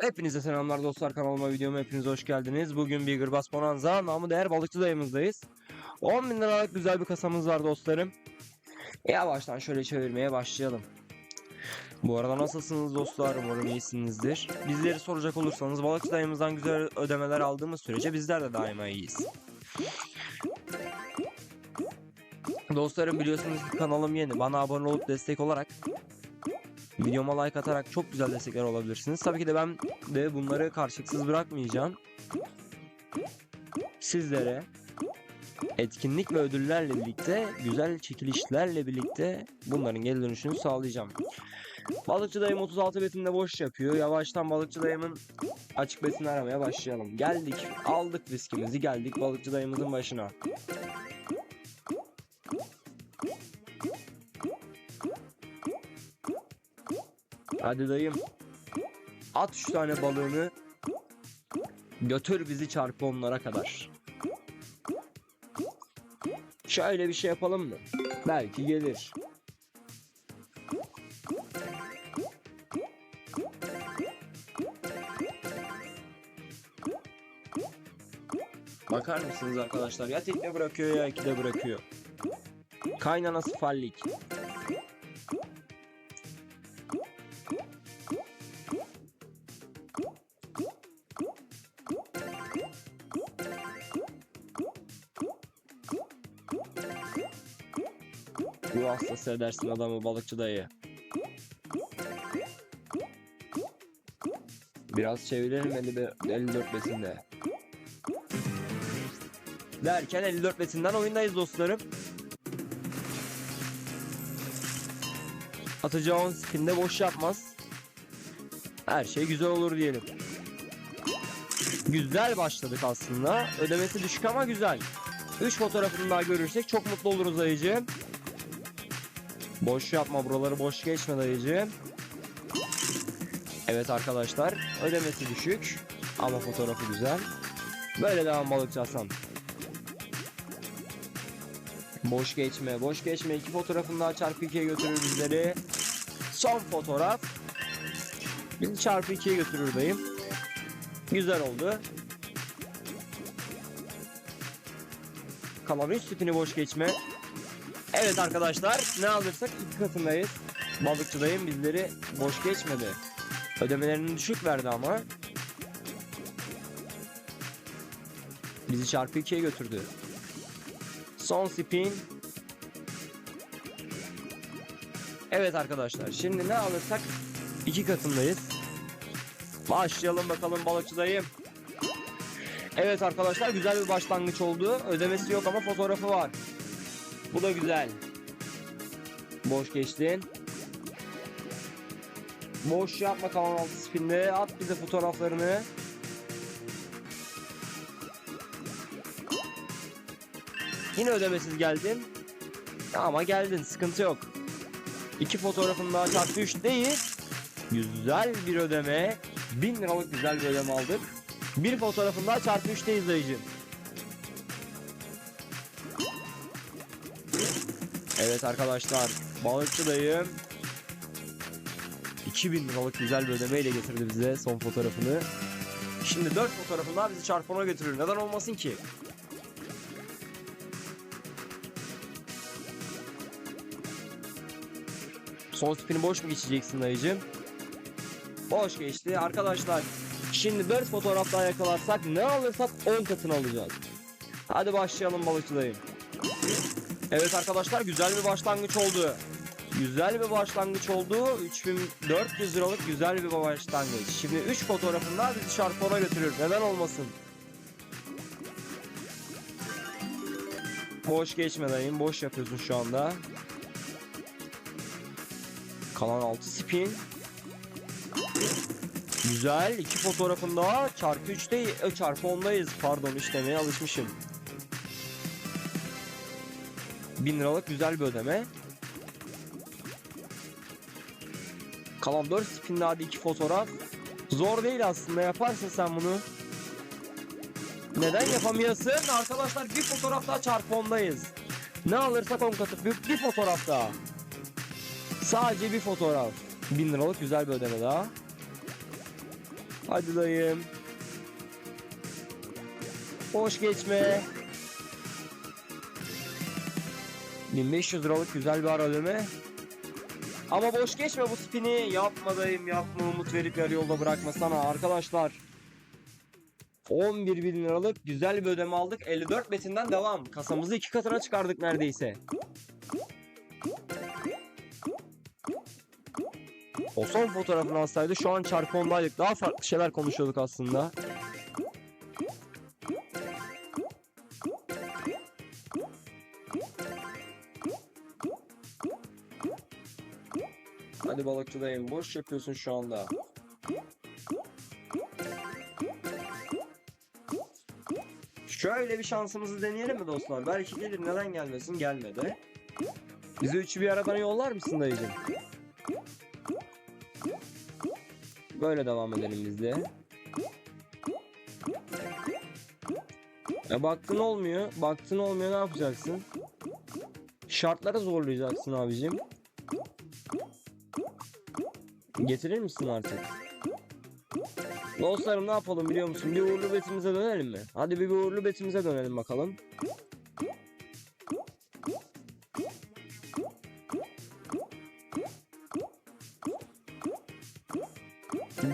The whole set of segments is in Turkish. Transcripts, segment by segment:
Hepinize selamlar dostlar kanalıma videoma hepiniz hoş geldiniz. Bugün Bigger Bass Bonanza namı değer balıkçı dayımızdayız. 10 bin liralık güzel bir kasamız var dostlarım. Yavaştan şöyle çevirmeye başlayalım. Bu arada nasılsınız dostlar? Umarım iyisinizdir. Bizleri soracak olursanız balıkçı dayımızdan güzel ödemeler aldığımız sürece bizler de daima iyiyiz. Dostlarım biliyorsunuz ki kanalım yeni. Bana abone olup destek olarak Videoma like atarak çok güzel destekler olabilirsiniz. Tabii ki de ben de bunları karşılıksız bırakmayacağım. Sizlere etkinlik ve ödüllerle birlikte, güzel çekilişlerle birlikte bunların geri dönüşünü sağlayacağım. Balıkçı dayım 36 betinde boş yapıyor. Yavaştan balıkçı dayımın açık betini aramaya başlayalım. Geldik, aldık riskimizi, geldik balıkçı dayımızın başına. Hadi dayım. At şu tane balığını. Götür bizi çarpı onlara kadar. Şöyle bir şey yapalım mı? Belki gelir. Bakar mısınız arkadaşlar? Ya tekne bırakıyor ya ikide bırakıyor. Kaynanası fallik. Bu hastası edersin adamı balıkçı dayı. Biraz çevirelim 50 54 besinde. Derken 54 besinden oyundayız dostlarım. Atacağı 10 spinde boş yapmaz. Her şey güzel olur diyelim. Güzel başladık aslında. Ödemesi düşük ama güzel. 3 fotoğrafını daha görürsek çok mutlu oluruz dayıcığım. Boş yapma buraları boş geçme dayıcığım. Evet arkadaşlar ödemesi düşük ama fotoğrafı güzel. Böyle devam balıkçı Hasan. Boş geçme boş geçme iki fotoğrafını daha çarpı 2'ye götürür bizleri. Son fotoğraf. Bizi çarpı 2'ye götürür dayım. Güzel oldu. Kalan 3 spini boş geçme. Evet arkadaşlar ne alırsak iki katındayız. Balıkçıdayım bizleri boş geçmedi. Ödemelerini düşük verdi ama. Bizi çarpı 2'ye götürdü. Son spin. Evet arkadaşlar şimdi ne alırsak iki katındayız. Başlayalım bakalım balıkçıdayım. Evet arkadaşlar güzel bir başlangıç oldu. Ödemesi yok ama fotoğrafı var. Bu da güzel. Boş geçtin. Boş yapma kalan altı spinde. At bize fotoğraflarını. Yine ödemesiz geldin. Ama geldin sıkıntı yok. İki fotoğrafın daha çarpı 3 değil. Güzel bir ödeme. 1000 liralık güzel bir ödeme aldık. Bir fotoğrafın daha çarpı 3'teyiz dayıcım. Evet arkadaşlar balıkçı dayım 2000 liralık güzel bir ödemeyle getirdi bize son fotoğrafını. Şimdi 4 fotoğrafını daha bizi çarpına götürür. Neden olmasın ki? Son spini boş mu geçeceksin dayıcım? Boş geçti. Arkadaşlar şimdi 4 fotoğraf daha yakalarsak ne alırsak 10 katını alacağız. Hadi başlayalım balıkçı dayım. Evet arkadaşlar güzel bir başlangıç oldu. Güzel bir başlangıç oldu. 3400 liralık güzel bir başlangıç. Şimdi 3 fotoğrafında bizi şarkona götürür. Neden olmasın? Boş geçme dayım. Boş yapıyorsun şu anda. Kalan 6 spin. Güzel. 2 fotoğrafında çarpı 3'te e, çarpı 10'dayız. Pardon işlemeye alışmışım. 1000 liralık güzel bir ödeme. Kalan 4 spinde hadi 2 fotoğraf. Zor değil aslında yaparsın sen bunu. Neden yapamıyorsun? Arkadaşlar bir fotoğraf daha çarpı 10'dayız. Ne alırsak 10 katı. Bir, bir fotoğraf daha. Sadece bir fotoğraf. 1000 liralık güzel bir ödeme daha. Hadi dayım. Boş geçme. 1500 liralık güzel bir ara deme. Ama boş geçme bu spini. Yapma dayım yapma umut verip yarı yolda bırakmasana arkadaşlar. 11 bin liralık güzel bir ödeme aldık. 54 betinden devam. Kasamızı iki katına çıkardık neredeyse. O son fotoğrafını alsaydı şu an çarpı ondaydık. Daha farklı şeyler konuşuyorduk aslında. Balıkçıdayım. Boş yapıyorsun şu anda. Şöyle bir şansımızı deneyelim mi dostlar? Belki gelir neden gelmesin gelmedi. Bize üçü bir aradan yollar mısın dayıcım? Böyle devam edelim biz de. E baktın olmuyor. Baktın olmuyor ne yapacaksın? Şartları zorlayacaksın abicim. Getirir misin artık? Dostlarım ne yapalım biliyor musun? Bir uğurlu betimize dönelim mi? Hadi bir, bir uğurlu betimize dönelim bakalım.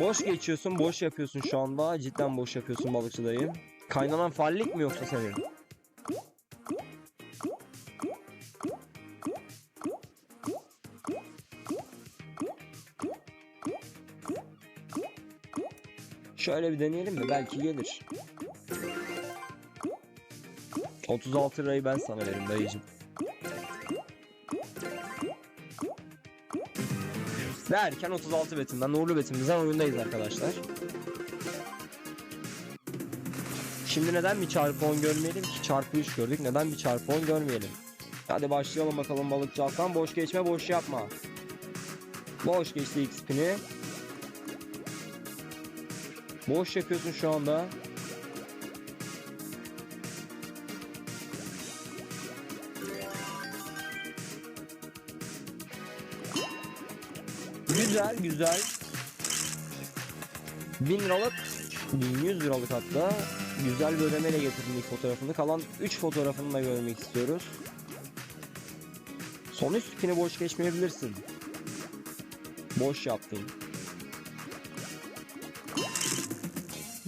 Boş geçiyorsun, boş yapıyorsun şu anda. Cidden boş yapıyorsun balıkçı dayı. Kaynanan fallik mi yoksa senin? Şöyle bir deneyelim mi? Belki gelir. 36 lirayı ben sana veririm dayıcım. Derken 36 betinden, uğurlu betimizden oyundayız arkadaşlar. Şimdi neden bir çarpı 10 görmeyelim ki? Çarpı 3 gördük. Neden bir çarpı 10 görmeyelim? Hadi başlayalım bakalım balıkçı Hasan. Boş geçme, boş yapma. Boş geçti X pini. Boş yapıyorsun şu anda. Güzel güzel. 1000 liralık 1100 liralık hatta güzel bir ödemeyle getirdim ilk fotoğrafını. Kalan 3 fotoğrafını da görmek istiyoruz. Son üst spini boş geçmeyebilirsin. Boş yaptın.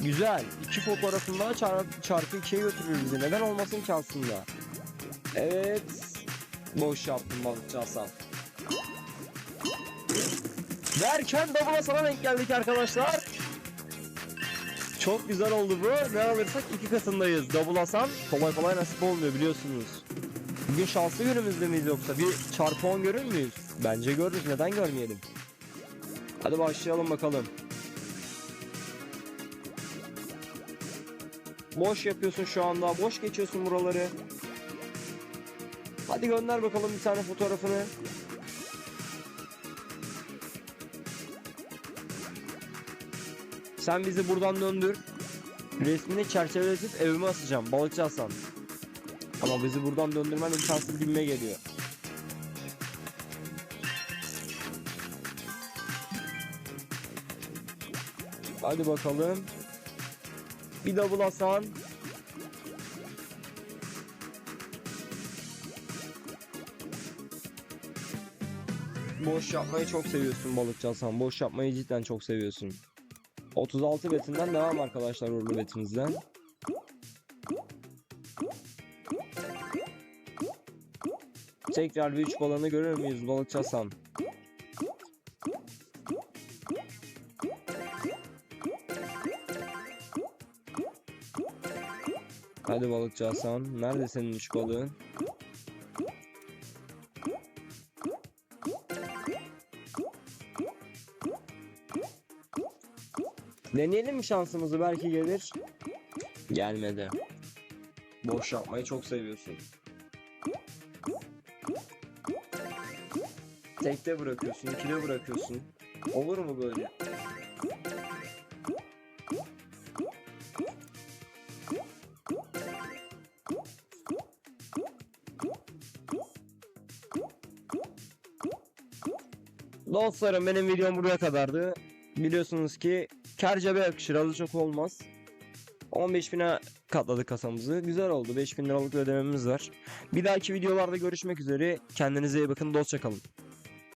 Güzel. İki fotoğrafında çarpı, çarpı ikiye götürür bizi. Neden olmasın ki aslında? Evet. Boş yaptım balıkçı Hasan. Derken double'a sana denk geldik arkadaşlar. Çok güzel oldu bu. Ne alırsak iki katındayız. Double Hasan kolay kolay nasip olmuyor biliyorsunuz. Bugün şanslı günümüzde miyiz yoksa? Bir çarpı 10 görür müyüz? Bence görürüz. Neden görmeyelim? Hadi başlayalım bakalım. Boş yapıyorsun şu anda. Boş geçiyorsun buraları. Hadi gönder bakalım bir tane fotoğrafını. Sen bizi buradan döndür. Resmini çerçeveletip evime asacağım. Balıkçı Hasan. Ama bizi buradan döndürmen imkansız gibime geliyor. Hadi bakalım. Bir double Hasan. Boş yapmayı çok seviyorsun balıkçı Hasan. Boş yapmayı cidden çok seviyorsun. 36 betinden devam arkadaşlar uğurlu betimizden. Tekrar bir 3 balığını görür müyüz balıkçı Hasan? Hadi balıkçı Hasan. Nerede senin 3 balığın? Deneyelim mi şansımızı belki gelir. Gelmedi. Boş yapmayı çok seviyorsun. Tekte bırakıyorsun, ikide bırakıyorsun. Olur mu böyle? Dostlarım benim videom buraya kadardı. Biliyorsunuz ki Kar cebe yakışır adı çok olmaz. 15.000'e katladık kasamızı. Güzel oldu. 5000 liralık ödememiz var. Bir dahaki videolarda görüşmek üzere. Kendinize iyi bakın. Dostça kalın.